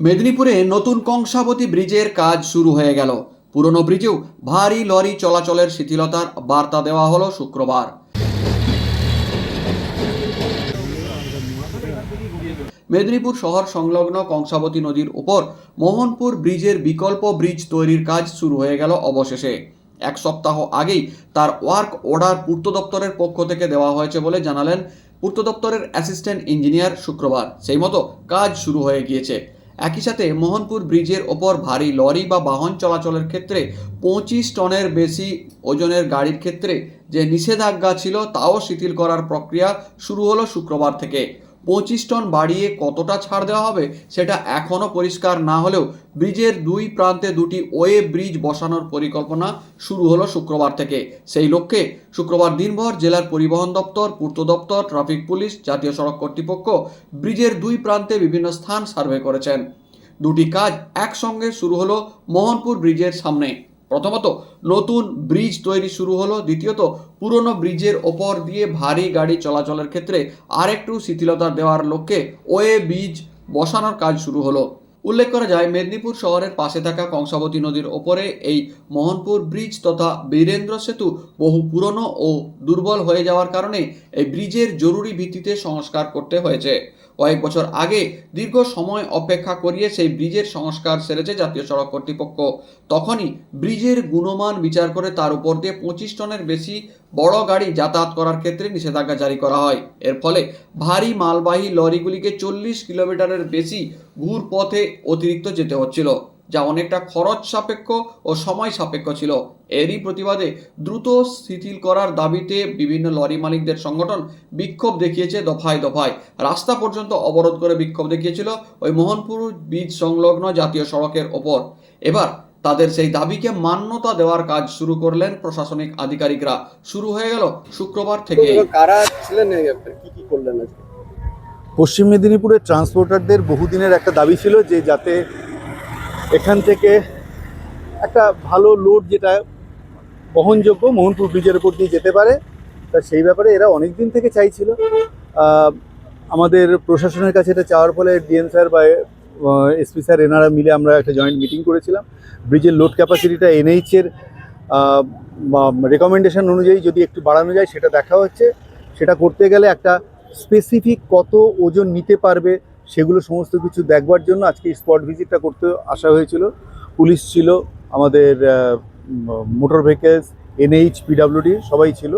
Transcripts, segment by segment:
মেদিনীপুরে নতুন কংসাবতী ব্রিজের কাজ শুরু হয়ে গেল। পুরনো ব্রিজেও ভারী লরি চলাচলের শিথিলতার বার্তা দেওয়া হলো শুক্রবার। মেদিনীপুর শহর সংলগ্ন কংসাবতী নদীর উপর মোহনপুর ব্রিজের বিকল্প ব্রিজ তৈরির কাজ শুরু হয়ে গেল অবশেষে। এক সপ্তাহ আগেই তার ওয়ার্ক অর্ডার পূর্ত দপ্তরের পক্ষ থেকে দেওয়া হয়েছে বলে জানালেন পূর্ত দপ্তরের অ্যাসিস্ট্যান্ট ইঞ্জিনিয়ার শুক্রবার। সেই মতো কাজ শুরু হয়ে গিয়েছে। একই সাথে মোহনপুর ব্রিজের ওপর ভারী লরি বা বাহন চলাচলের ক্ষেত্রে পঁচিশ টনের বেশি ওজনের গাড়ির ক্ষেত্রে যে নিষেধাজ্ঞা ছিল, তাও শিথিল করার প্রক্রিয়া শুরু হলো শুক্রবার থেকে। পঁচিশ টন বাড়িয়ে কতটা ছাড় দেওয়া হবে সেটা এখনও পরিষ্কার না হলেও ব্রিজের দুই প্রান্তে দুটি ওয়ে ব্রিজ বসানোর পরিকল্পনা শুরু হলো শুক্রবার থেকে। সেই লক্ষ্যে শুক্রবার দিনভর জেলার পরিবহন দপ্তর, পূর্ত দপ্তর, ট্রাফিক পুলিশ, জাতীয় সড়ক কর্তৃপক্ষ ব্রিজের দুই প্রান্তে বিভিন্ন স্থান সার্ভে করেছেন। দুটি কাজ একসঙ্গে শুরু হলো মোহনপুর ব্রিজের সামনে। প্রথমত, নতুন ব্রিজ তৈরি শুরু হলো। দ্বিতীয়ত, পুরনো ব্রিজের ওপর দিয়ে ভারী গাড়ি চলাচলের ক্ষেত্রে আরেকটু শিথিলতা দেওয়ার লক্ষ্যে ওয়ে ব্রিজ বসানোর কাজ শুরু হলো। উল্লেখ করা যায়, মেদিনীপুর শহরের পাশে থাকা কংসাবতী নদীর ওপরে এই মোহনপুর ব্রিজ তথা বীরেন্দ্র সেতু বহু পুরনো ও দুর্বল হয়ে যাওয়ার কারণে এই ব্রিজের জরুরি ভিত্তিতে সংস্কার করতে হয়েছে। কয়েক বছর আগে দীর্ঘ সময় অপেক্ষা করিয়ে সেই ব্রিজের সংস্কার সেরেছে জাতীয় সড়ক কর্তৃপক্ষ। তখনই ব্রিজের গুণমান বিচার করে তার উপর দিয়ে পঁচিশ টনের বেশি বড় গাড়ি যাতায়াত করার ক্ষেত্রে নিষেধাজ্ঞা জারি করা হয়। এর ফলে ভারী মালবাহী লরিগুলিকে চল্লিশ কিলোমিটারের বেশি ঘুর পথে অতিরিক্ত যেতে হচ্ছিল, যা অনেকটা খরচ সাপেক্ষ ও সময় সাপেক্ষ ছিল। এরই প্রতিবাদে দ্রুত শিথিল করার দাবিতে বিভিন্ন লরি মালিকদের সংগঠন বিক্ষোভ দেখিয়েছে দফায় দফায়। রাস্তা পর্যন্ত অবরোধ করে বিক্ষোভ দেখিয়েছিল ওই মোহনপুর বীজ সংলগ্ন জাতীয় সড়কের ওপর। এবার তাদের সেই দাবিকে মান্যতা দেওয়ার কাজ শুরু করলেন প্রশাসনিক আধিকারিকরা। শুরু হয়ে গেল শুক্রবার থেকে কারা ছিলেন? কি কি করলেন পশ্চিম মেদিনীপুরের ট্রান্সপোর্টারদের বহুদিনের একটা দাবি ছিল যে যাতে এখান থেকে একটা ভালো লোড যেটা বহনযোগ্য মোহনপুর ব্রিজের উপর দিয়ে যেতে পারে তা সেই ব্যাপারে এরা অনেক দিন থেকে চাইছিল। আমাদের প্রশাসনের কাছে এটা চাওয়ার ফলে ডিএন স্যার বা এসপি স্যার, এনারা মিলে আমরা একটা জয়েন্ট মিটিং করেছিলাম। ব্রিজের লোড ক্যাপাসিটিটা এনএইচের রেকমেন্ডেশন অনুযায়ী যদি একটু বাড়ানো যায়, সেটা দেখা হচ্ছে। সেটা করতে গেলে একটা স্পেসিফিক কত ওজন নিতে পারবে, সেগুলো সমস্ত কিছু দেখবার জন্য আজকে স্পট ভিজিটটা করতে আসা হয়েছিল। পুলিশ ছিল, আমাদের মোটর ভেহিকেলস এনএইচ পিডাব্লিউডি সবাই ছিল।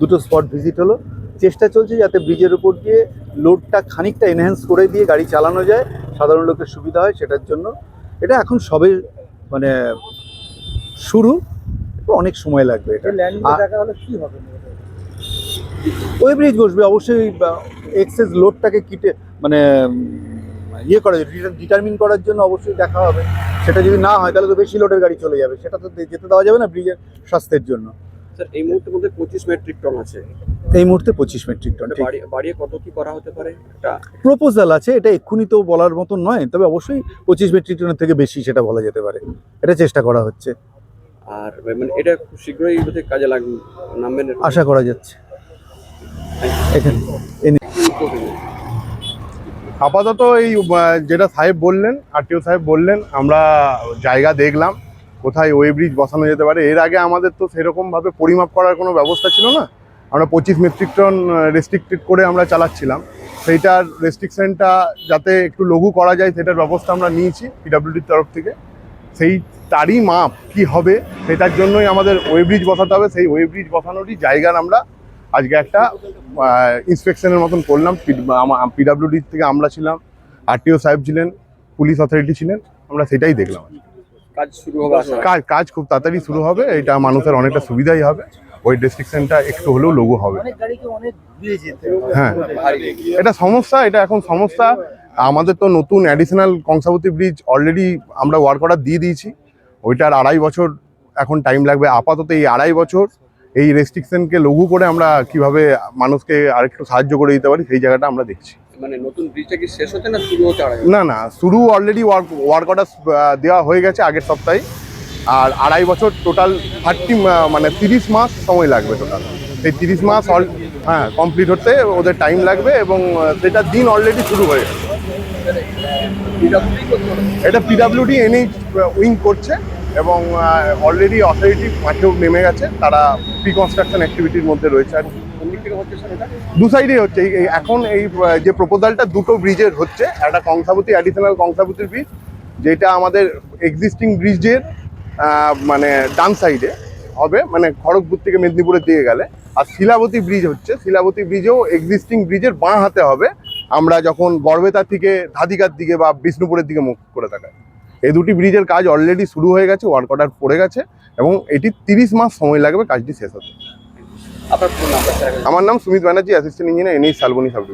দুটো স্পট ভিজিট হলো। চেষ্টা চলছে যাতে ব্রিজের উপর দিয়ে লোডটা খানিকটা এনহ্যান্স করে দিয়ে গাড়ি চালানো যায়। সাধারণ লোকের সুবিধা হয় সেটার জন্য। এটা এখন সবে মানে শুরু অনেক সময় লাগবে এটা। আ- দেখা হলে কি হবে? ওই ব্রিজ বসবে অবশ্যই এক্সেস লোডটাকে কিটে মানে ইয়ে করা ডিটারমিন করার জন্য অবশ্যই দেখা হবে। সেটা যদি না হয় তাহলে তো বেশি লোডের গাড়ি চলে যাবে। সেটা তো যেতে দেওয়া যাবে না ব্রিজের স্বাস্থ্যের জন্য। স্যার এই মুহূর্তের মধ্যে পঁচিশ মেট্রিক টন আছে। এই মুহূর্তে পঁচিশ মেট্রিক টন বাড়িয়ে কত কি করা হতে পারে? একটা প্রপোজাল আছে এটা এক্ষুনি তো বলার মতন নয় তবে অবশ্যই পঁচিশ মেট্রিক টনের থেকে বেশি সেটা বলা যেতে পারে। এটা চেষ্টা করা হচ্ছে। আর মানে এটা খুব শীঘ্রই কাজে লাগবে নামবেন আশা করা যাচ্ছে। এখানে আপাতত এই যেটা সাহেব বললেন আরটিও সাহেব বললেন আমরা জায়গা দেখলাম। কোথায় ওয়ে ব্রিজ বসানো যেতে পারে। এর আগে আমাদের তো সেরকমভাবে পরিমাপ করার কোনো ব্যবস্থা ছিল না। আমরা পঁচিশ মেট্রিক টন রেস্ট্রিক্টেড করে আমরা চালাচ্ছিলাম। সেইটার রেস্ট্রিকশনটা যাতে একটু লঘু করা যায়, সেটার ব্যবস্থা আমরা নিয়েছি পিডাব্লিউডির তরফ থেকে। সেই তারই মাপ কি হবে, সেটার জন্যই আমাদের ওয়ে ব্রিজ বসাতে হবে। সেই ওয়ে ব্রিজ বসানোরই জায়গার আমরা আজকে একটা ইন্সপেকশনের মতন করলাম। পিডাব্লিউডি থেকে আমরা ছিলাম আরটিও সাহেব ছিলেন, পুলিশ অথরিটি ছিলেন, আমরা সেটাই দেখলাম কাজ শুরু হবে কাজ কাজ খুব তাড়াতাড়ি শুরু হবে এটা মানুষের অনেকটা সুবিধাই হবে। ওই রেস্ট্রিকশনটা একটু হলেও লঘু হবে। হ্যাঁ। এটা সমস্যা এটা এখন সমস্যা। আমাদের তো নতুন অ্যাডিশনাল কংসাবতী ব্রিজ অলরেডি আমরা ওয়ার্ক অর্ডার দিয়ে দিয়েছি। ওইটার আড়াই বছর এখন টাইম লাগবে। আপাতত এই আড়াই বছর এই রেস্ট্রিকশনকে লঘু করে আমরা কীভাবে মানুষকে আরেকটু সাহায্য করে দিতে পারি সেই জায়গাটা আমরা দেখছি। মানে নতুন ব্রিজটা কি শেষ হতে না শুরু হতে না না, শুরু অলরেডি ওয়ার্ক ওয়ার্ক অর্ডার দেওয়া হয়ে গেছে আগের সপ্তাহে। আর আড়াই বছর টোটাল থার্টি মানে তিরিশ মাস সময় লাগবে টোটাল সেই তিরিশ মাস অল হ্যাঁ কমপ্লিট হতে ওদের টাইম লাগবে এবং সেটা দিন অলরেডি শুরু হয়ে গেছে। এটা পিডাব্লিউডি এনএইচ উইং করছে এবং অলরেডি অথরিটি মাঠেও নেমে গেছে। তারা প্রি কনস্ট্রাকশন অ্যাক্টিভিটির মধ্যে রয়েছে আর দু সাইডেই হচ্ছে। এখন এই যে প্রপোজালটা দুটো ব্রিজের হচ্ছে, একটা কংসাবতী অ্যাডিশনাল কংসাবতীর ব্রিজ যেটা আমাদের এক্সিস্টিং ব্রিজের মানে ডান সাইডে হবে মানে খড়গপুর থেকে মেদিনীপুরের দিকে গেলে। আর শিলাবতী ব্রিজ হচ্ছে। শিলাবতী ব্রিজেও এক্সিস্টিং ব্রিজের বাঁ হাতে হবে। আমরা যখন গড়বেতা থেকে ধাদিকার দিকে বা বিষ্ণুপুরের দিকে মুখ করে থাকায় এই দুটি ব্রিজের কাজ অলরেডি শুরু হয়ে গেছে ওয়ার্ক অর্ডার পড়ে গেছে, এবং এটি তিরিশ মাস সময় লাগবে কাজটি শেষ হতে। আমার নাম Sumit Banerjee assistant engineer এনএই Salboni sub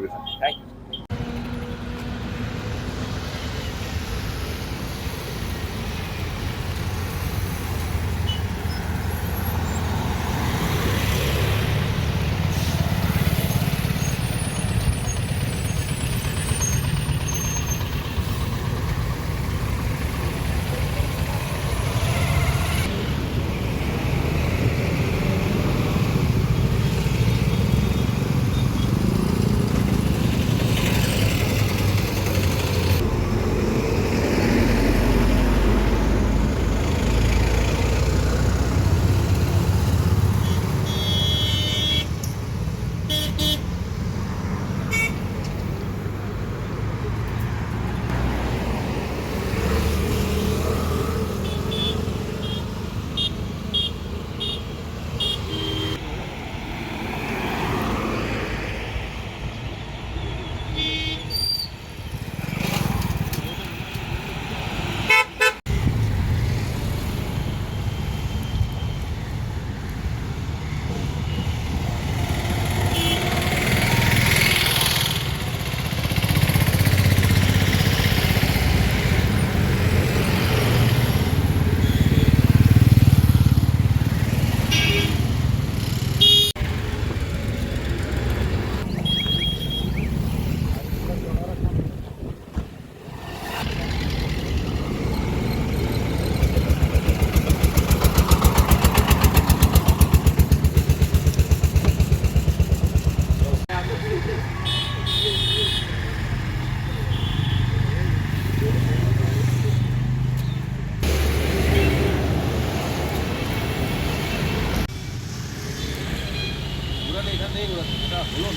division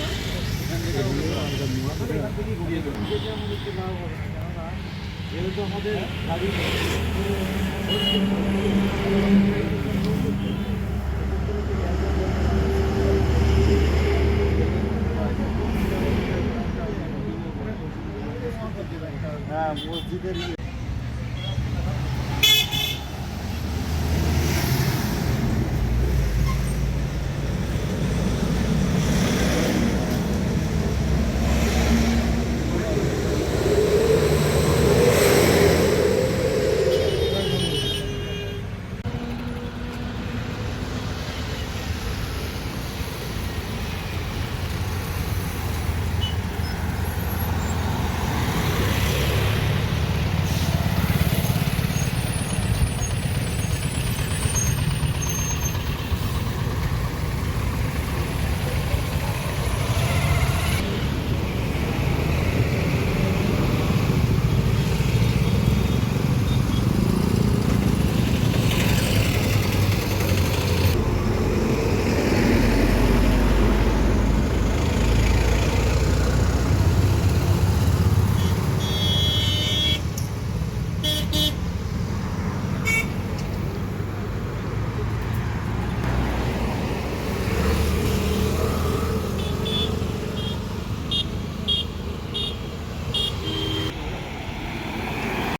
thank you হ্যাঁ মসজিদের